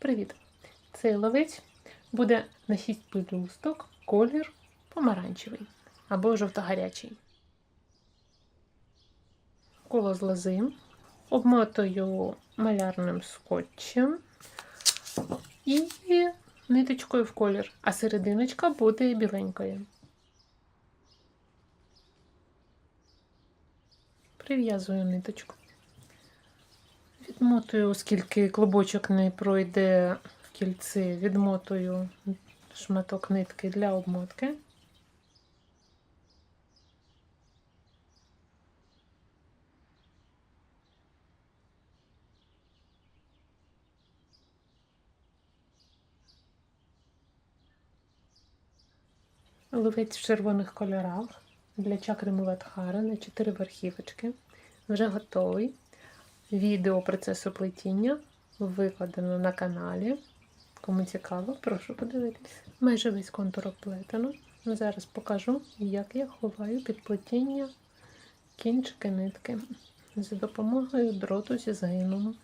Привіт! Цей ловець буде на 6 пелюсток, колір помаранчевий або жовто-гарячий. Коло з лози обмотую малярним скотчем і ниточкою в колір, а серединочка буде біленькою. Прив'язую ниточку. Відмотую, оскільки клубочок не пройде в кільце, відмотую шматок нитки для обмотки. Ловець в червоних кольорах для чакри Муладхара на 4 верхівочки. Вже готовий. Відео процесу плетіння викладено на каналі. Кому цікаво, прошу подивитись. Майже весь контур оплетено. Зараз покажу, як я ховаю під плетіння кінчики нитки за допомогою дроту зі згином.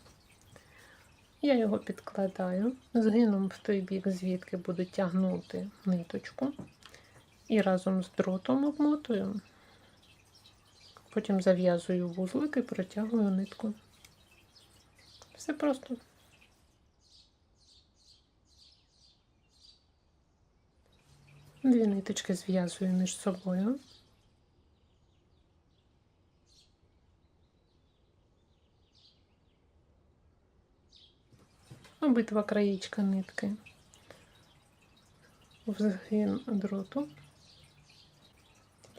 Я його підкладаю згином в той бік, звідки буду тягнути ниточку. І разом з дротом обмотую. Потім зав'язую вузлик і протягую нитку. Все просто. Дві ниточки зв'язую між собою. Обидва краєчка нитки в згин дроту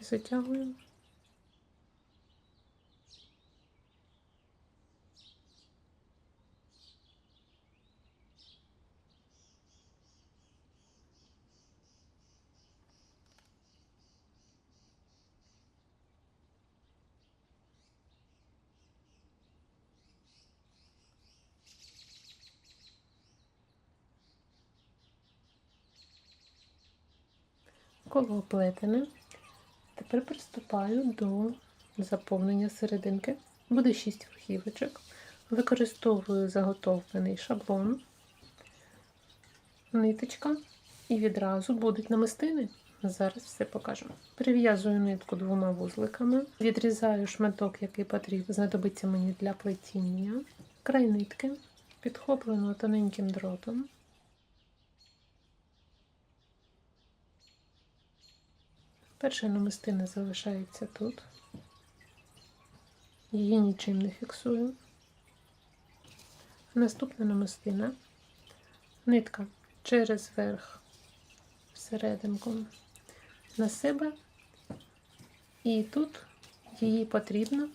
і затягую. Коло оплетене. Тепер приступаю до заповнення серединки. Буде 6 верхівочок. Використовую заготовлений шаблон, ниточка і відразу будуть намистини. Зараз все покажу. Прив'язую нитку двома вузликами, відрізаю шматок, який потрібен, знадобиться мені для плетіння. Край нитки підхоплено тоненьким дротом. Перша намистина залишається тут. Її нічим не фіксую. Наступна намистина. Нитка через верх всерединку на себе. І тут її потрібно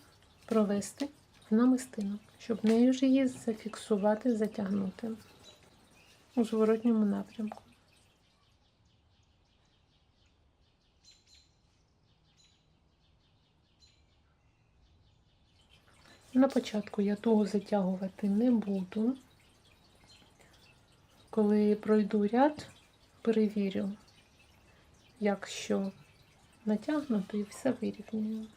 провести в намистину, щоб нею ж її зафіксувати, затягнути у зворотньому напрямку. На початку я туго затягувати не буду. Коли пройду ряд, перевірю, якщо натягнуто і все вирівнюю.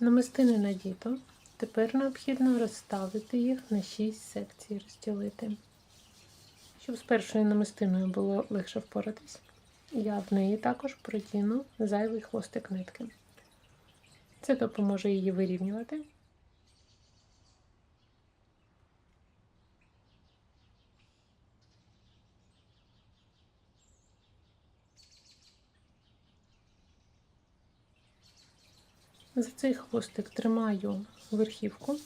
Намистини надіто. Тепер необхідно розставити їх на 6 секцій, розділити. Щоб з першою намистиною було легше впоратись, я в неї також протягну зайвий хвостик нитки. Це допоможе її вирівнювати. За цей хвостик тримаю верхівку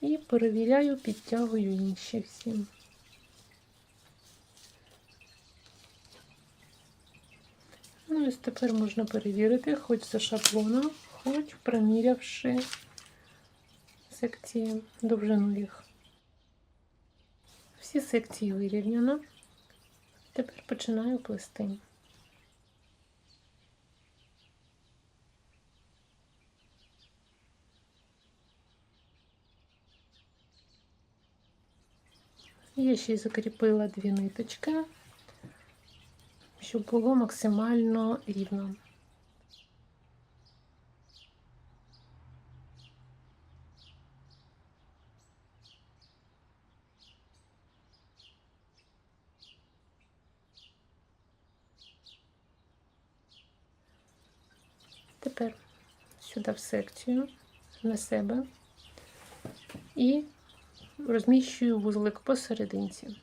і перевіряю, підтягую інші всі. Ну, ось тепер можна перевірити, хоч за шаблоном, хоч примірявши секції довжину їх. Всі секції вирівняно. Тепер починаю плести. Я ще й закріпила дві ниточки щоб було максимально рівно. Тепер сюди в секцію на себе і розміщую вузлик посерединці.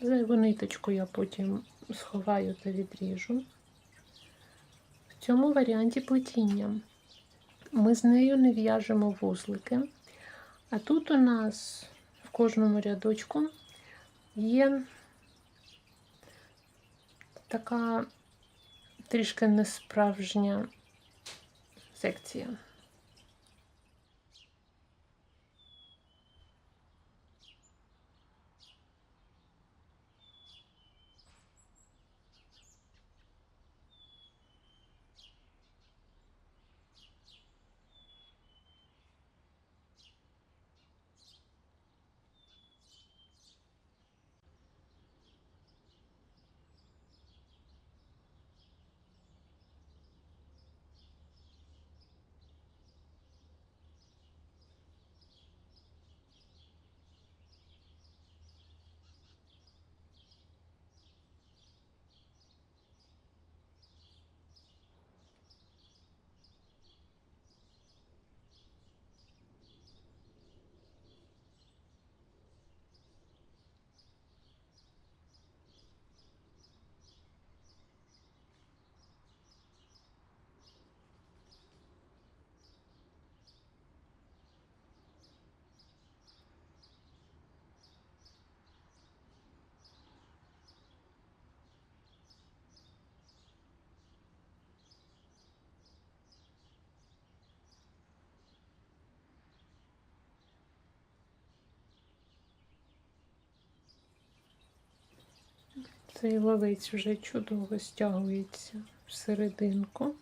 Зайву ниточку я потім сховаю та відріжу. В цьому варіанті плетіння ми з нею не в'яжемо вузлики, а тут у нас в кожному рядочку є така трішки несправжня секція. Цей лавець вже чудово стягується в серединку.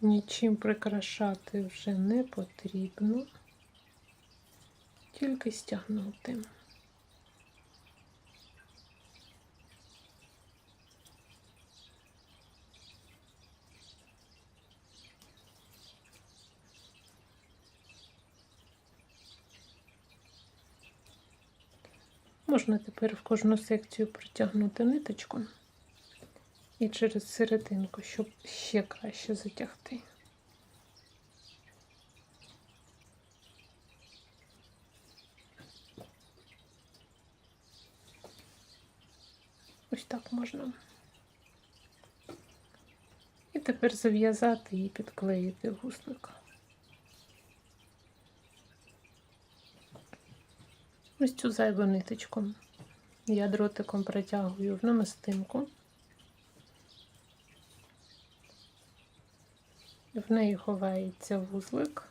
Нічим прикрашати вже не потрібно, тільки стягнути. Можна тепер в кожну секцію протягнути ниточку і через серединку, щоб ще краще затягти. Ось так можна. І тепер зав'язати і підклеїти гуслика. Ось цю зайву ниточку я дротиком протягую в намистинку. В неї ховається вузлик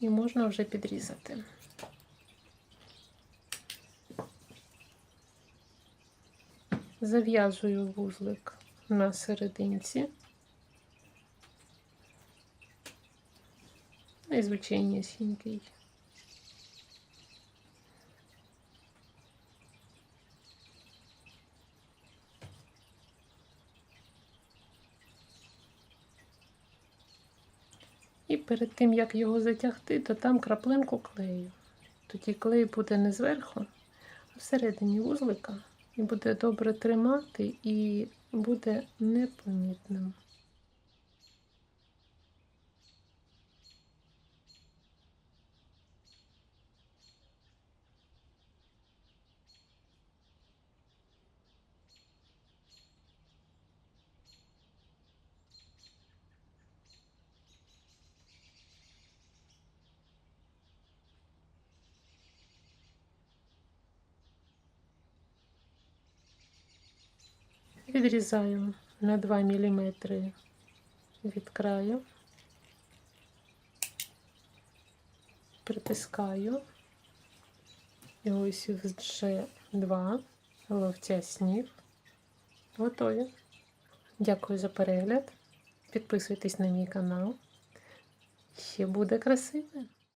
і можна вже підрізати. Зав'язую вузлик на серединці. Найзвичайнісінький. І перед тим, як його затягти, то там краплинку клею. Тоді клей буде не зверху, а всередині вузлика. І буде добре тримати і буде непомітним. Відрізаю на 2 мм від краю, притискаю. І ось вже два ловця снів. Готові. Дякую за перегляд. Підписуйтесь на мій канал. Ще буде красиве.